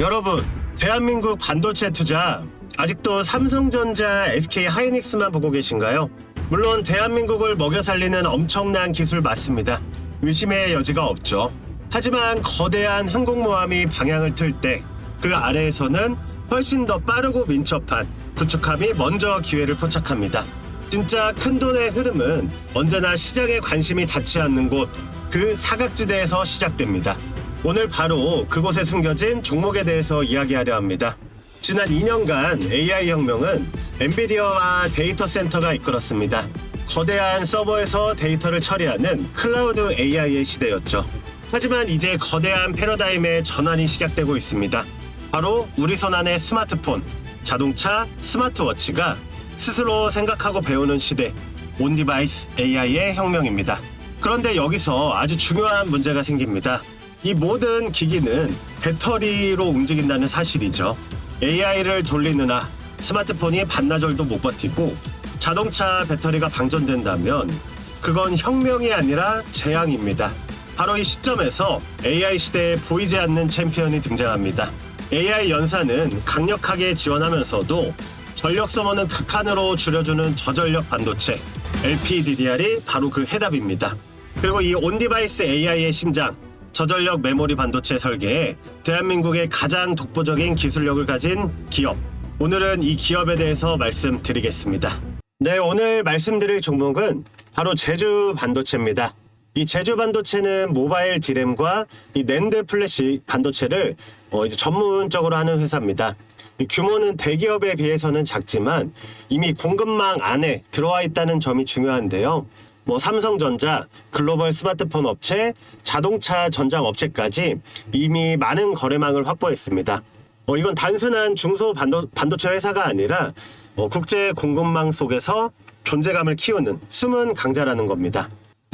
여러분, 대한민국 반도체 투자 아직도 삼성전자, SK 하이닉스만 보고 계신가요? 물론 대한민국을 먹여 살리는 엄청난 기술 맞습니다. 의심의 여지가 없죠. 하지만 거대한 항공모함이 방향을 틀 때 그 아래에서는 훨씬 더 빠르고 민첩한 구축함이 먼저 기회를 포착합니다. 진짜 큰 돈의 흐름은 언제나 시장에 관심이 닿지 않는 곳, 그 사각지대에서 시작됩니다. 오늘 바로 그곳에 숨겨진 종목에 대해서 이야기하려 합니다. 지난 2년간 AI 혁명은 엔비디아와 데이터 센터가 이끌었습니다. 거대한 서버에서 데이터를 처리하는 클라우드 AI의 시대였죠. 하지만 이제 거대한 패러다임의 전환이 시작되고 있습니다. 바로 우리 손 안의 스마트폰, 자동차, 스마트워치가 스스로 생각하고 배우는 시대, 온디바이스 AI의 혁명입니다. 그런데 여기서 아주 중요한 문제가 생깁니다. 이 모든 기기는 배터리로 움직인다는 사실이죠. AI를 돌리느라 스마트폰이 반나절도 못 버티고 자동차 배터리가 방전된다면 그건 혁명이 아니라 재앙입니다. 바로 이 시점에서 AI 시대에 보이지 않는 챔피언이 등장합니다. AI 연산은 강력하게 지원하면서도 전력 소모는 극한으로 줄여주는 저전력 반도체 LPDDR이 바로 그 해답입니다. 그리고 이 온디바이스 AI의 심장 저전력 메모리 반도체 설계에 대한민국의 가장 독보적인 기술력을 가진 기업. 오늘은 이 기업에 대해서 말씀드리겠습니다. 네, 오늘 말씀드릴 종목은 바로 제주 반도체입니다. 이 제주 반도체는 모바일 디램과 이 낸드 플래시 반도체를 어, 이제 전문적으로 하는 회사입니다. 이 규모는 대기업에 비해서는 작지만 이미 공급망 안에 들어와 있다는 점이 중요한데요. 뭐 삼성전자, 글로벌 스마트폰 업체, 자동차 전장 업체까지 이미 많은 거래망을 확보했습니다. 어, 이건 단순한 중소 반도, 반도체 회사가 아니라 어, 국제 공급망 속에서 존재감을 키우는 숨은 강자라는 겁니다.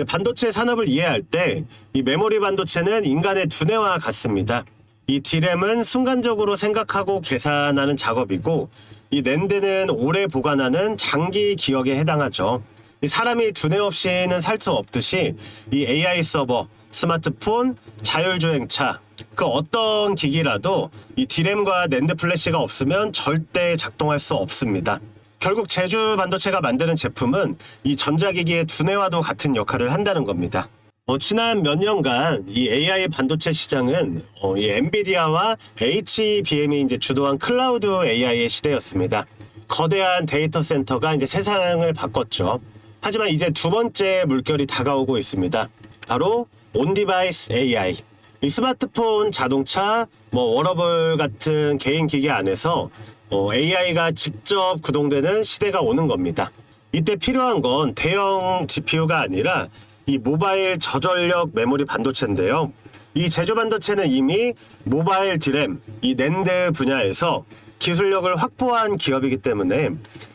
반도체 산업을 이해할 때 이 메모리 반도체는 인간의 두뇌와 같습니다. 이 디램은 순간적으로 생각하고 계산하는 작업이고 이 낸드는 오래 보관하는 장기 기억에 해당하죠. 이 사람이 두뇌 없이는 살 수 없듯이 이 AI 서버, 스마트폰, 자율주행차 그 어떤 기기라도 이 디램과 낸드 플래시가 없으면 절대 작동할 수 없습니다. 결국 제주 반도체가 만드는 제품은 이 전자기기의 두뇌와도 같은 역할을 한다는 겁니다. 어, 지난 몇 년간 이 AI 반도체 시장은 어, 이 엔비디아와 HBM이 이제 주도한 클라우드 AI의 시대였습니다. 거대한 데이터 센터가 이제 세상을 바꿨죠. 하지만 이제 두 번째 물결이 다가오고 있습니다. 바로 온디바이스 AI. 이 스마트폰, 자동차, 뭐 워러블 같은 개인 기기 안에서 어, AI가 직접 구동되는 시대가 오는 겁니다. 이때 필요한 건 대형 GPU가 아니라 이 모바일 저전력 메모리 반도체인데요. 이 제조 반도체는 이미 모바일 디램, 이 낸드 분야에서 기술력을 확보한 기업이기 때문에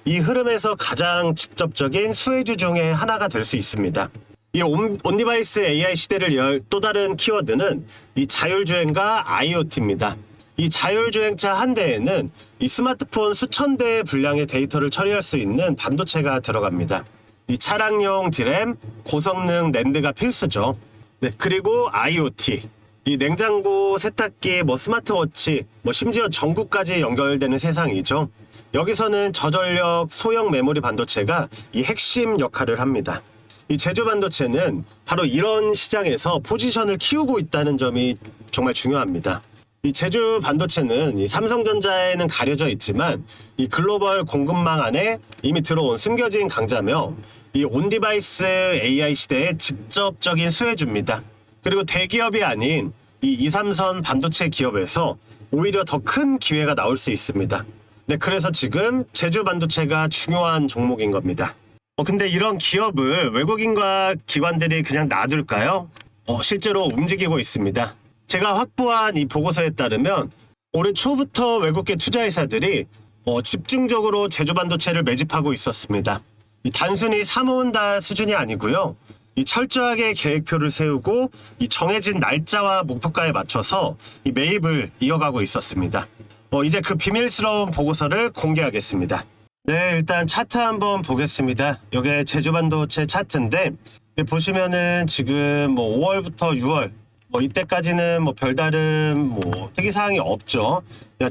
이 흐름에서 가장 직접적인 수혜주 중에 하나가 될 수 있습니다. 이 온, 온디바이스 AI 시대를 열 또 다른 키워드는 이 자율주행과 IoT입니다. 이 자율주행차 한 대에는 이 스마트폰 수천 대의 분량의 데이터를 처리할 수 있는 반도체가 들어갑니다. 이 차량용 디램, 고성능 낸드가 필수죠. 네, 그리고 IoT. 이 냉장고, 세탁기, 뭐 스마트워치, 뭐 심지어 전구까지 연결되는 세상이죠. 여기서는 저전력 소형 메모리 반도체가 이 핵심 역할을 합니다. 이 제조 반도체는 바로 이런 시장에서 포지션을 키우고 있다는 점이 정말 중요합니다. 이 제주 반도체는 이 삼성전자에는 가려져 있지만 이 글로벌 공급망 안에 이미 들어온 숨겨진 강자며 이 온디바이스 AI 시대의 직접적인 수혜주입니다. 그리고 대기업이 아닌 이 2, 3선 반도체 기업에서 오히려 더 큰 기회가 나올 수 있습니다. 네, 그래서 지금 제주 반도체가 중요한 종목인 겁니다. 어, 근데 이런 기업을 외국인과 기관들이 그냥 놔둘까요? 어, 실제로 움직이고 있습니다. 제가 확보한 이 보고서에 따르면 올해 초부터 외국계 투자회사들이 어, 집중적으로 제조 반도체를 매집하고 있었습니다. 이 단순히 사모은다 수준이 아니고요. 이 철저하게 계획표를 세우고 이 정해진 날짜와 목표가에 맞춰서 이 매입을 이어가고 있었습니다. 어, 이제 그 비밀스러운 보고서를 공개하겠습니다. 네, 일단 차트 한번 보겠습니다. 이게 제주반도체 차트인데 보시면은 지금 뭐 5월부터 6월 뭐 이때까지는 뭐 별다른 뭐 특이 사항이 없죠.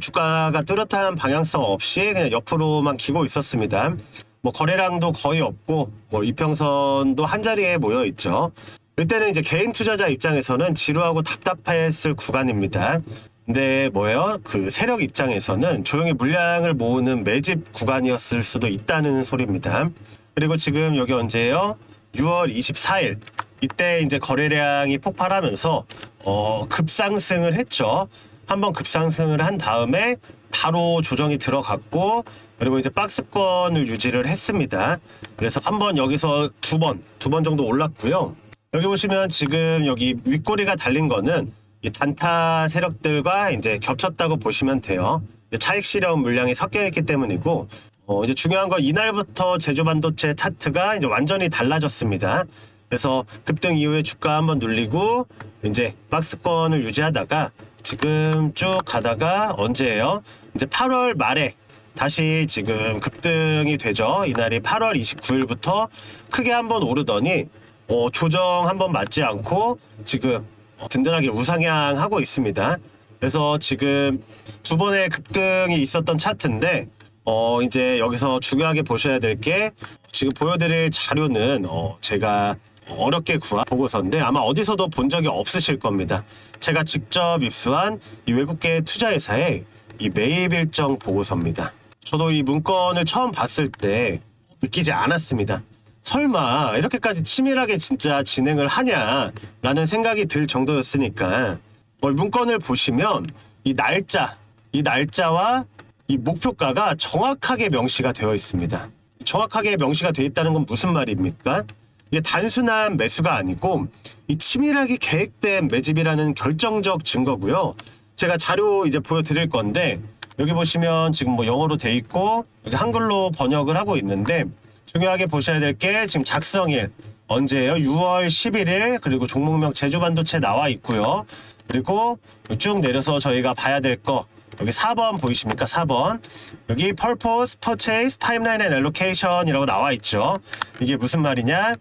주가가 뚜렷한 방향성 없이 그냥 옆으로만 기고 있었습니다. 뭐 거래량도 거의 없고 뭐 이평선도 한 자리에 모여 있죠. 이때는 이제 개인 투자자 입장에서는 지루하고 답답했을 구간입니다. 근데 뭐예요? 그 세력 입장에서는 조용히 물량을 모으는 매집 구간이었을 수도 있다는 소리입니다. 그리고 지금 여기 언제예요? 6월 24일. 이때 이제 거래량이 폭발하면서 어, 급상승을 했죠. 한번 급상승을 한 다음에 바로 조정이 들어갔고 그리고 이제 박스권을 유지를 했습니다. 그래서 한 번 여기서 두 번, 두 번 정도 올랐고요. 여기 보시면 지금 여기 윗꼬리가 달린 거는 이 단타 세력들과 이제 겹쳤다고 보시면 돼요. 차익 실현 물량이 섞여 있기 때문이고 어 이제 중요한 건 이날부터 제조 반도체 차트가 이제 완전히 달라졌습니다. 그래서 급등 이후에 주가 한번 눌리고 이제 박스권을 유지하다가 지금 쭉 가다가 언제예요? 이제 8월 말에 다시 지금 급등이 되죠. 이날이 8월 29일부터 크게 한번 오르더니 어, 조정 한번 맞지 않고 지금 든든하게 우상향하고 있습니다. 그래서 지금 두 번의 급등이 있었던 차트인데 어 이제 여기서 중요하게 보셔야 될 게 지금 보여드릴 자료는 어 제가 어렵게 구한 보고서인데 아마 어디서도 본 적이 없으실 겁니다. 제가 직접 입수한 이 외국계 투자회사의 이 매입 일정 보고서입니다. 저도 이 문건을 처음 봤을 때 느끼지 않았습니다. 설마 이렇게까지 치밀하게 진짜 진행을 하냐라는 생각이 들 정도였으니까 뭐 문건을 보시면 이 날짜, 이 날짜와 이 목표가가 정확하게 명시가 되어 있습니다. 정확하게 명시가 되어 있다는 건 무슨 말입니까? 이게 단순한 매수가 아니고 이 치밀하게 계획된 매집이라는 결정적 증거고요. 제가 자료 이제 보여드릴 건데 여기 보시면 지금 뭐 영어로 돼 있고 여기 한글로 번역을 하고 있는데 중요하게 보셔야 될 게 지금 작성일 언제예요? 6월 11일 그리고 종목명 제주반도체 나와 있고요. 그리고 쭉 내려서 저희가 봐야 될 거 여기 4번 보이십니까? 4번 여기 Purpose, Purchase, Timeline and Allocation이라고 나와 있죠. 이게 무슨 말이냐?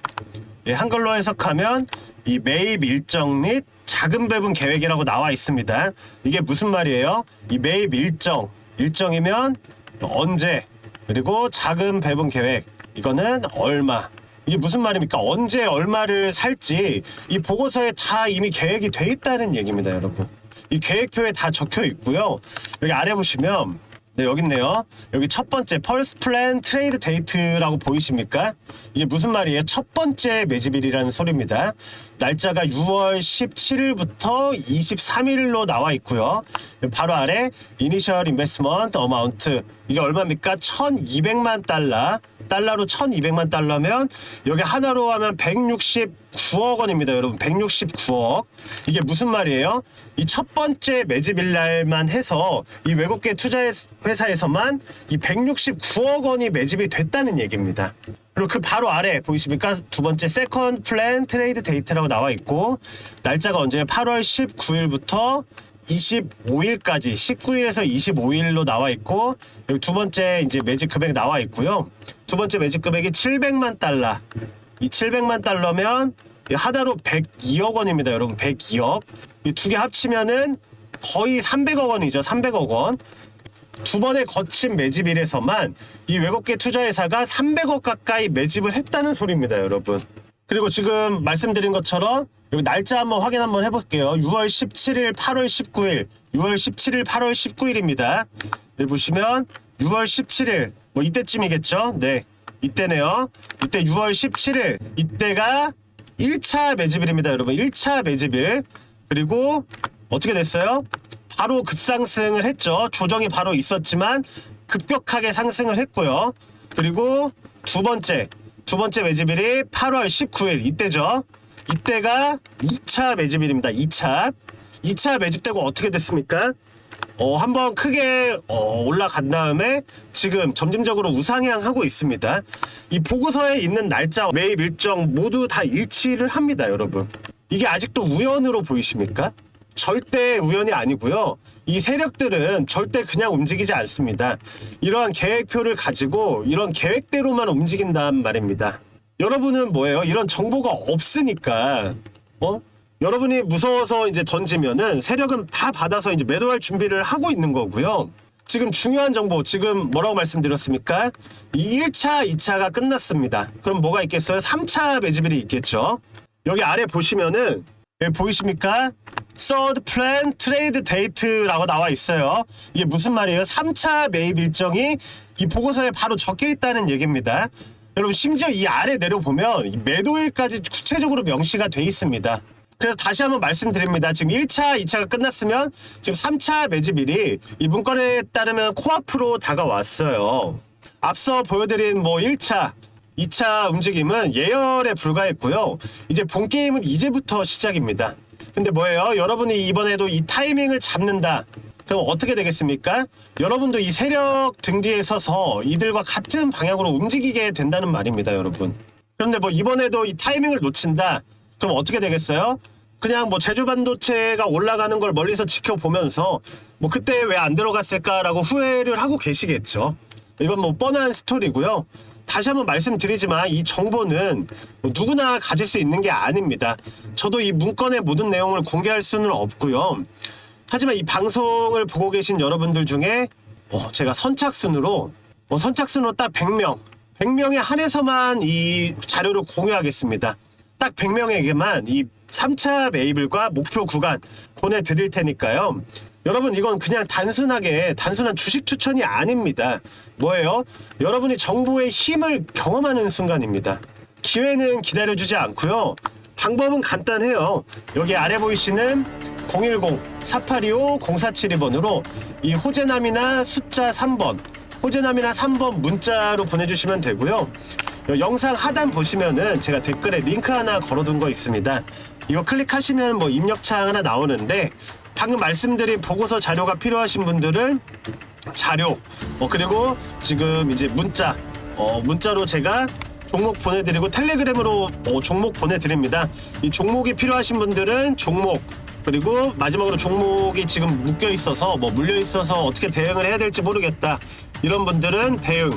예, 한글로 해석하면 이 매입 일정 및 자금 배분 계획이라고 나와 있습니다. 이게 무슨 말이에요? 이 매입 일정 일정이면 언제 그리고 자금 배분 계획 이거는 얼마 이게 무슨 말입니까? 언제 얼마를 살지 이 보고서에 다 이미 계획이 돼 있다는 얘기입니다, 여러분. 이 계획표에 다 적혀 있고요. 여기 아래 보시면 네, 여기 있네요. 여기 첫 번째 펄스 플랜 트레이드 데이트라고 보이십니까? 이게 무슨 말이에요? 첫 번째 매집일이라는 소리입니다. 날짜가 6월 17일부터 23일로 나와 있고요. 바로 아래 이니셜 인베스먼트 어마운트 이게 얼마입니까? 1,200만 달러. 달러로 1,200만 달러면 여기 하나로 하면 169억 원입니다, 여러분. 169억. 이게 무슨 말이에요? 이 첫 번째 매집일 날만 해서 이 외국계 투자 회사에서만 이 169억 원이 매집이 됐다는 얘기입니다. 그리고 그 바로 아래 보이십니까? 두 번째 세컨 플랜 트레이드 데이트라고 나와 있고 날짜가 언제예요? 8월 19일부터 25일까지 19일에서 25일로 나와 있고 여기 두 번째 이제 매직 금액 나와 있고요. 두 번째 매직 금액이 700만 달러. 이 700만 달러면 이 하나로 102억 원입니다, 여러분. 102억. 이 두 개 합치면은 거의 300억 원이죠. 300억 원. 두 번의 거친 매집일에서만 이 외국계 투자회사가 300억 가까이 매집을 했다는 소리입니다, 여러분. 그리고 지금 말씀드린 것처럼 여기 날짜 한번 확인 한번 해볼게요. 6월 17일, 8월 19일, 6월 17일, 8월 19일입니다. 여기 보시면 6월 17일, 뭐 이때쯤이겠죠? 네, 이때네요. 이때 6월 17일, 이때가 1차 매집일입니다, 여러분. 1차 매집일. 그리고 어떻게 됐어요? 바로 급상승을 했죠. 조정이 바로 있었지만 급격하게 상승을 했고요. 그리고 두 번째, 두 번째 매집일이 8월 19일 이때죠. 이때가 2차 매집일입니다. 2차. 2차 매집되고 어떻게 됐습니까? 어, 한번 크게 어, 올라간 다음에 지금 점진적으로 우상향하고 있습니다. 이 보고서에 있는 날짜, 매입 일정 모두 다 일치를 합니다, 여러분. 이게 아직도 우연으로 보이십니까? 절대 우연이 아니고요. 이 세력들은 절대 그냥 움직이지 않습니다. 이러한 계획표를 가지고 이런 계획대로만 움직인단 말입니다. 여러분은 뭐예요? 이런 정보가 없으니까 어? 여러분이 무서워서 이제 던지면은 세력은 다 받아서 이제 매도할 준비를 하고 있는 거고요. 지금 중요한 정보, 지금 뭐라고 말씀드렸습니까? 이 1차, 2차가 끝났습니다. 그럼 뭐가 있겠어요? 3차 매집일이 있겠죠. 여기 아래 보시면은 예, 보이십니까? Third Plan Trade Date라고 나와 있어요. 이게 무슨 말이에요? 3차 매입 일정이 이 보고서에 바로 적혀 있다는 얘기입니다. 여러분 심지어 이 아래 내려보면 이 매도일까지 구체적으로 명시가 돼 있습니다. 그래서 다시 한번 말씀드립니다. 지금 1차, 2차가 끝났으면 지금 3차 매집일이 이 문건에 따르면 코앞으로 다가왔어요. 앞서 보여드린 뭐 1차, 2차 움직임은 예열에 불과했고요. 이제 본 게임은 이제부터 시작입니다. 근데 뭐예요? 여러분이 이번에도 이 타이밍을 잡는다. 그럼 어떻게 되겠습니까? 여러분도 이 세력 등 뒤에 서서 이들과 같은 방향으로 움직이게 된다는 말입니다, 여러분. 그런데 뭐 이번에도 이 타이밍을 놓친다. 그럼 어떻게 되겠어요? 그냥 뭐 제주 반도체가 올라가는 걸 멀리서 지켜보면서 뭐 그때 왜 안 들어갔을까라고 후회를 하고 계시겠죠. 이건 뭐 뻔한 스토리고요. 다시 한번 말씀드리지만 이 정보는 뭐 누구나 가질 수 있는 게 아닙니다. 저도 이 문건의 모든 내용을 공개할 수는 없고요. 하지만 이 방송을 보고 계신 여러분들 중에 어, 제가 선착순으로 어, 선착순으로 딱 100명 100명에 한해서만 이 자료를 공유하겠습니다. 딱 100명에게만 이 3차 매입을과 목표 구간 보내드릴 테니까요. 여러분 이건 그냥 단순하게 단순한 주식 추천이 아닙니다. 뭐예요? 여러분이 정보의 힘을 경험하는 순간입니다. 기회는 기다려주지 않고요. 방법은 간단해요. 여기 아래 보이시는 010-4825-0472번으로 이 호재남이나 숫자 3번, 호재남이나 3번 문자로 보내주시면 되고요. 여- 영상 하단 보시면은 제가 댓글에 링크 하나 걸어둔 거 있습니다. 이거 클릭하시면 뭐 입력창 하나 나오는데 방금 말씀드린 보고서 자료가 필요하신 분들은 자료 어 그리고 지금 이제 문자 어 문자로 제가 종목 보내드리고 텔레그램으로 어, 종목 보내드립니다. 이 종목이 필요하신 분들은 종목 그리고 마지막으로 종목이 지금 묶여 있어서 뭐 물려 있어서 어떻게 대응을 해야 될지 모르겠다 이런 분들은 대응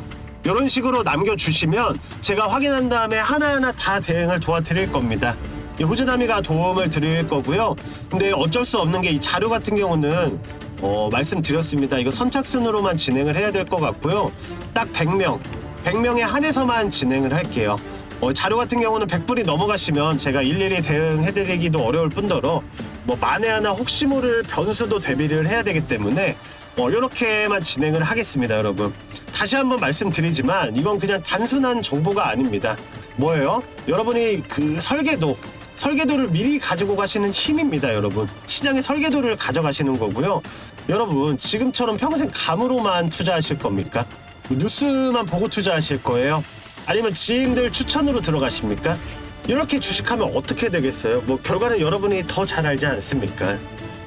이런 식으로 남겨주시면 제가 확인한 다음에 하나하나 다 대응을 도와드릴 겁니다. 이 후즈나미가 도움을 드릴 거고요. 근데 어쩔 수 없는 게 이 자료 같은 경우는 어, 말씀드렸습니다. 이거 선착순으로만 진행을 해야 될 것 같고요. 딱 100명, 100명에 한해서만 진행을 할게요. 어, 자료 같은 경우는 100불이 넘어가시면 제가 일일이 대응해드리기도 어려울 뿐더러 뭐 만에 하나 혹시 모를 변수도 대비를 해야 되기 때문에 어, 이렇게만 진행을 하겠습니다, 여러분. 다시 한번 말씀드리지만 이건 그냥 단순한 정보가 아닙니다. 뭐예요? 여러분이 그 설계도 설계도를 미리 가지고 가시는 힘입니다, 여러분. 시장의 설계도를 가져가시는 거고요. 여러분, 지금처럼 평생 감으로만 투자하실 겁니까? 뉴스만 보고 투자하실 거예요? 아니면 지인들 추천으로 들어가십니까? 이렇게 주식하면 어떻게 되겠어요? 뭐 결과는 여러분이 더 잘 알지 않습니까?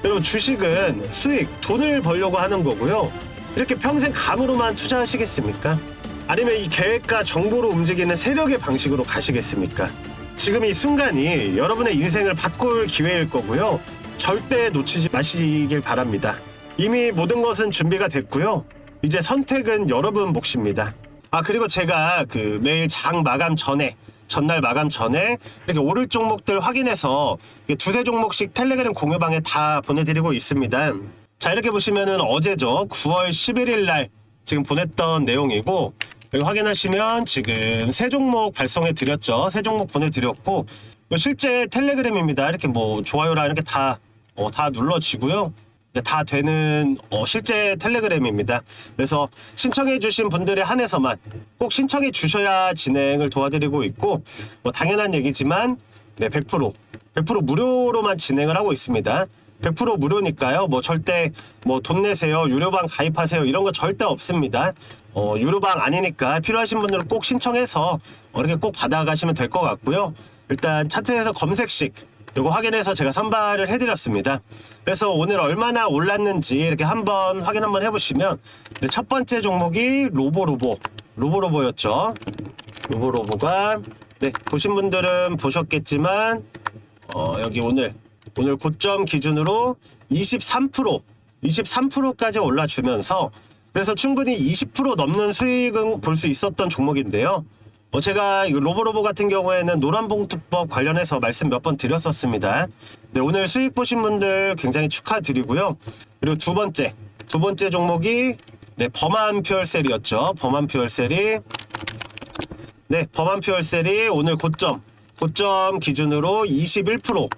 여러분 주식은 수익, 돈을 벌려고 하는 거고요. 이렇게 평생 감으로만 투자하시겠습니까? 아니면 이 계획과 정보로 움직이는 세력의 방식으로 가시겠습니까? 지금 이 순간이 여러분의 인생을 바꿀 기회일 거고요. 절대 놓치지 마시길 바랍니다. 이미 모든 것은 준비가 됐고요. 이제 선택은 여러분 몫입니다. 아 그리고 제가 그 매일 장 마감 전에 전날 마감 전에 이렇게 오를 종목들 확인해서 두세 종목씩 텔레그램 공유방에 다 보내드리고 있습니다. 자 이렇게 보시면은 어제죠 9월 11일 날 지금 보냈던 내용이고 여기 확인하시면 지금 세 종목 발송해 드렸죠 세 종목 보내드렸고 이거 실제 텔레그램입니다 이렇게 뭐 좋아요라 이렇게 다 어, 다 눌러지고요. 네, 다 되는 어, 실제 텔레그램입니다. 그래서 신청해 주신 분들에 한해서만 꼭 신청해 주셔야 진행을 도와드리고 있고 뭐 당연한 얘기지만 네, 100% 100% 무료로만 진행을 하고 있습니다. 100% 무료니까요. 뭐 절대 뭐 돈 내세요, 유료방 가입하세요 이런 거 절대 없습니다. 어, 유료방 아니니까 필요하신 분들은 꼭 신청해서 어, 이렇게 꼭 받아가시면 될 것 같고요. 일단 차트에서 검색식 요거 확인해서 제가 선발을 해드렸습니다. 그래서 오늘 얼마나 올랐는지 이렇게 한번 확인 한번 해보시면 네, 첫 번째 종목이 로보로보 로보로보였죠. 로보로보가 네 보신 분들은 보셨겠지만 어, 여기 오늘 오늘 고점 기준으로 23% 23%까지 올라주면서 그래서 충분히 20% 넘는 수익은 볼 수 있었던 종목인데요. 어, 제가 이 로보로보 같은 경우에는 노란봉투법 관련해서 말씀 몇 번 드렸었습니다. 네, 오늘 수익 보신 분들 굉장히 축하드리고요. 그리고 두 번째, 두 번째 종목이 네, 범한 퓨얼셀이었죠. 범한 퓨얼셀이 네, 범한 퓨얼셀이 오늘 고점, 고점 기준으로 21%,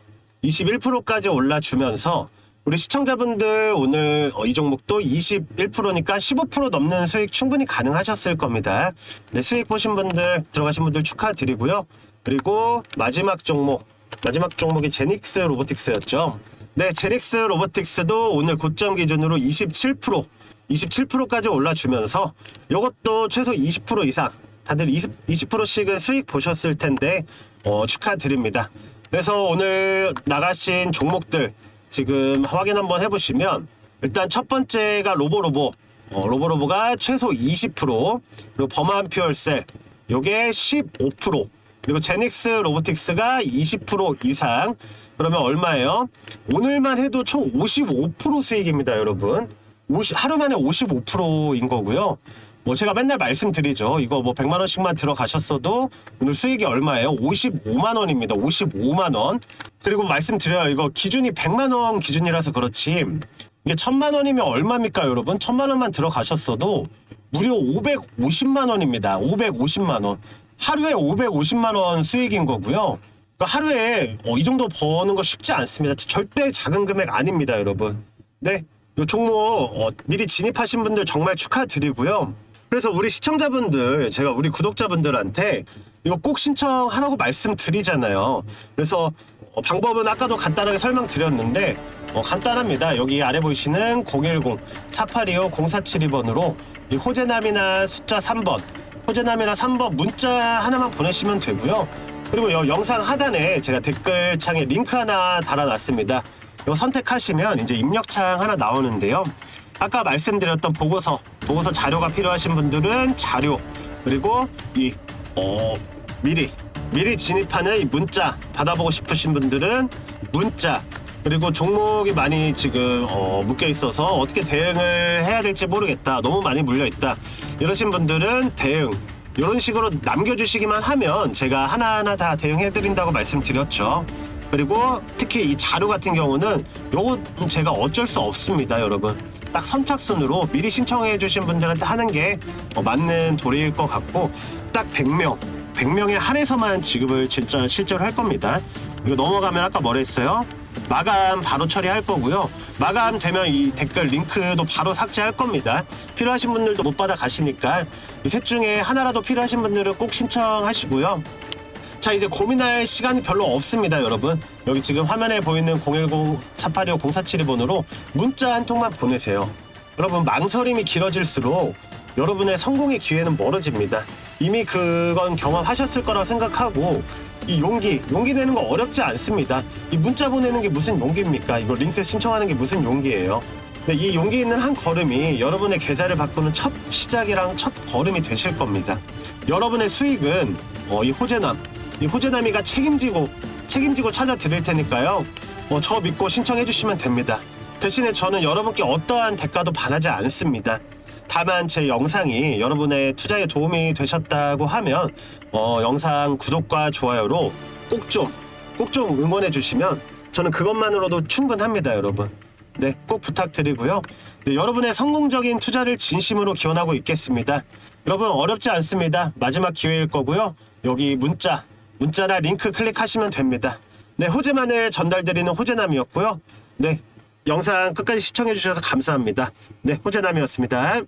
21%까지 올라주면서 우리 시청자분들 오늘 어, 이 종목도 21%니까 15% 넘는 수익 충분히 가능하셨을 겁니다. 네, 수익 보신 분들, 들어가신 분들 축하드리고요. 그리고 마지막 종목, 마지막 종목이 제닉스 로보틱스였죠. 네, 제닉스 로보틱스도 오늘 고점 기준으로 27%, 27%까지 올라주면서 이것도 최소 20% 이상 다들 20, 20%씩은 수익 보셨을 텐데 어, 축하드립니다. 그래서 오늘 나가신 종목들 지금 확인 한번 해보시면 일단 첫 번째가 로보로보 어, 로보로보가 최소 20% 그리고 범한 퓨얼셀 요게 15% 그리고 제닉스 로보틱스가 20% 이상 그러면 얼마예요? 오늘만 해도 총 55% 수익입니다 여러분 50, 하루 만에 55%인 거고요. 뭐 제가 맨날 말씀드리죠. 이거 뭐 100만 원씩만 들어가셨어도 오늘 수익이 얼마예요? 55만 원입니다. 55만 원. 그리고 말씀드려요. 이거 기준이 100만 원 기준이라서 그렇지. 이게 1000만 원이면 얼마입니까, 여러분? 1000만 원만 들어가셨어도 무려 550만 원입니다. 550만 원. 하루에 550만 원 수익인 거고요. 그러니까 하루에 어, 이 정도 버는 거 쉽지 않습니다. 절대 작은 금액 아닙니다, 여러분. 네, 이 종목 어, 미리 진입하신 분들 정말 축하드리고요. 그래서 우리 시청자분들, 제가 우리 구독자분들한테 이거 꼭 신청하라고 말씀드리잖아요. 그래서 어, 방법은 아까도 간단하게 설명드렸는데 어, 간단합니다. 여기 아래 보이시는 010-4825-0472번으로 이 호재남이나 숫자 3번, 호재남이나 3번 문자 하나만 보내시면 되고요. 그리고 여 영상 하단에 제가 댓글창에 링크 하나 달아놨습니다. 이거 선택하시면 이제 입력창 하나 나오는데요. 아까 말씀드렸던 보고서, 보고서 자료가 필요하신 분들은 자료, 그리고 이, 어, 미리, 미리 진입하는 이 문자 받아보고 싶으신 분들은 문자, 그리고 종목이 많이 지금 어, 묶여 있어서 어떻게 대응을 해야 될지 모르겠다. 너무 많이 물려 있다. 이러신 분들은 대응, 이런 식으로 남겨주시기만 하면 제가 하나하나 다 대응해드린다고 말씀드렸죠. 그리고 특히 이 자료 같은 경우는 요거 제가 어쩔 수 없습니다, 여러분. 딱 선착순으로 미리 신청해 주신 분들한테 하는 게 어, 맞는 도리일 것 같고 딱 100명, 100명에 한해서만 지급을 진짜 실제로 할 겁니다. 이거 넘어가면 아까 뭐랬어요? 마감 바로 처리할 거고요. 마감 되면 이 댓글 링크도 바로 삭제할 겁니다. 필요하신 분들도 못 받아 가시니까 이 셋 중에 하나라도 필요하신 분들은 꼭 신청하시고요. 자 이제 고민할 시간이 별로 없습니다 여러분. 여기 지금 화면에 보이는 010-482-0472번으로 문자 한 통만 보내세요. 여러분 망설임이 길어질수록 여러분의 성공의 기회는 멀어집니다. 이미 그건 경험하셨을 거라 생각하고 이 용기 용기 내는 거 어렵지 않습니다. 이 문자 보내는 게 무슨 용기입니까? 이거 링크 신청하는 게 무슨 용기예요? 네, 이 용기 있는 한 걸음이 여러분의 계좌를 바꾸는 첫 시작이랑 첫 걸음이 되실 겁니다. 여러분의 수익은 어, 이 호재남, 이 호재남이가 책임지고 책임지고 찾아 드릴 테니까요. 어, 저 믿고 신청해 주시면 됩니다. 대신에 저는 여러분께 어떠한 대가도 바라지 않습니다. 다만 제 영상이 여러분의 투자에 도움이 되셨다고 하면 어, 영상 구독과 좋아요로 꼭 좀 꼭 좀 응원해 주시면 저는 그것만으로도 충분합니다, 여러분. 네, 꼭 부탁드리고요. 네, 여러분의 성공적인 투자를 진심으로 기원하고 있겠습니다. 여러분 어렵지 않습니다. 마지막 기회일 거고요. 여기 문자, 문자나 링크 클릭하시면 됩니다. 네, 호재만을 전달드리는 호재남이었고요. 네, 영상 끝까지 시청해 주셔서 감사합니다. 네, 호재남이었습니다.